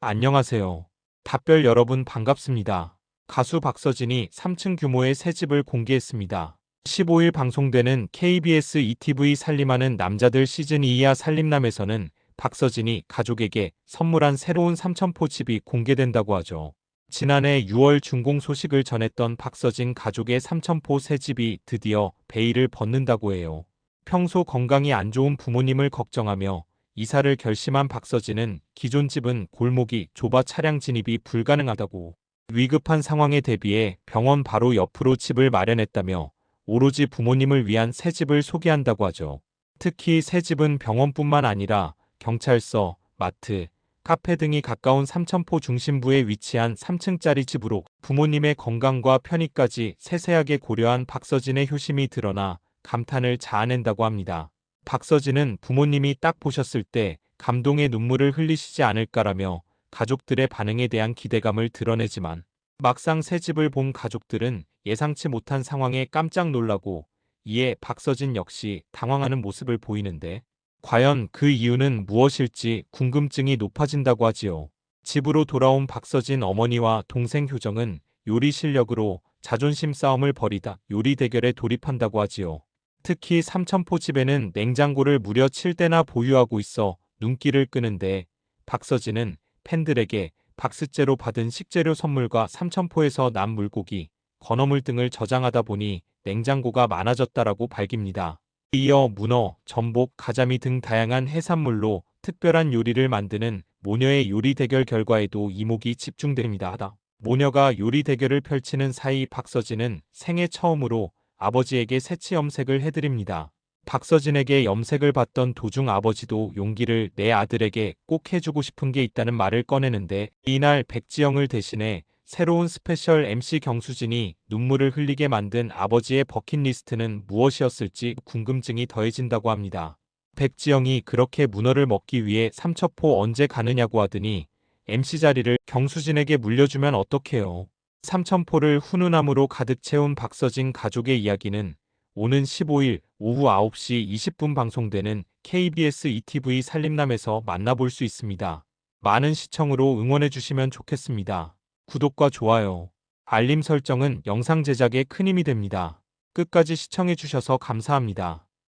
안녕하세요. 답별 여러분 반갑습니다. 가수 박서진이 3층 규모의 새 집을 공개했습니다. 15일 방송되는 KBS ETV 살림하는 남자들 시즌 2야 살림남에서는 박서진이 가족에게 선물한 새로운 삼천포 집이 공개된다고 하죠. 지난해 6월 준공 소식을 전했던 박서진 가족의 삼천포 새 집이 드디어 베일을 벗는다고 해요. 평소 건강이 안 좋은 부모님을 걱정하며 이사를 결심한 박서진은 기존 집은 골목이 좁아 차량 진입이 불가능하다고 위급한 상황에 대비해 병원 바로 옆으로 집을 마련했다며 오로지 부모님을 위한 새 집을 소개한다고 하죠. 특히 새 집은 병원뿐만 아니라 경찰서, 마트, 카페 등이 가까운 삼천포 중심부에 위치한 3층짜리 집으로 부모님의 건강과 편의까지 세세하게 고려한 박서진의 효심이 드러나 감탄을 자아낸다고 합니다. 박서진은 부모님이 딱 보셨을 때 감동의 눈물을 흘리시지 않을까라며 가족들의 반응에 대한 기대감을 드러내지만 막상 새 집을 본 가족들은 예상치 못한 상황에 깜짝 놀라고 이에 박서진 역시 당황하는 모습을 보이는데 과연 그 이유는 무엇일지 궁금증이 높아진다고 하지요. 집으로 돌아온 박서진 어머니와 동생 효정은 요리 실력으로 자존심 싸움을 벌이다 요리 대결에 돌입한다고 하지요. 특히 삼천포 집에는 냉장고를 무려 7대나 보유하고 있어 눈길을 끄는데 박서진은 팬들에게 박스째로 받은 식재료 선물과 삼천포에서 난 물고기, 건어물 등을 저장하다 보니 냉장고가 많아졌다라고 밝힙니다. 이어 문어, 전복, 가자미 등 다양한 해산물로 특별한 요리를 만드는 모녀의 요리 대결 결과에도 이목이 집중됩니다. 모녀가 요리 대결을 펼치는 사이 박서진은 생애 처음으로 아버지에게 새치 염색을 해드립니다. 박서진에게 염색을 받던 도중 아버지도 용기를 내 아들에게 꼭 해주고 싶은 게 있다는 말을 꺼내는데 이날 백지영을 대신해 새로운 스페셜 MC 경수진이 눈물을 흘리게 만든 아버지의 버킷리스트는 무엇이었을지 궁금증이 더해진다고 합니다. 백지영이 그렇게 문어를 먹기 위해 삼척포 언제 가느냐고 하더니 MC 자리를 경수진에게 물려주면 어떡해요. 삼천포를 훈훈함으로 가득 채운 박서진 가족의 이야기는 오는 15일 오후 9시 20분 방송되는 KBS ETV 살림남에서 만나볼 수 있습니다. 많은 시청으로 응원해주시면 좋겠습니다. 구독과 좋아요, 알림 설정은 영상 제작에 큰 힘이 됩니다. 끝까지 시청해주셔서 감사합니다.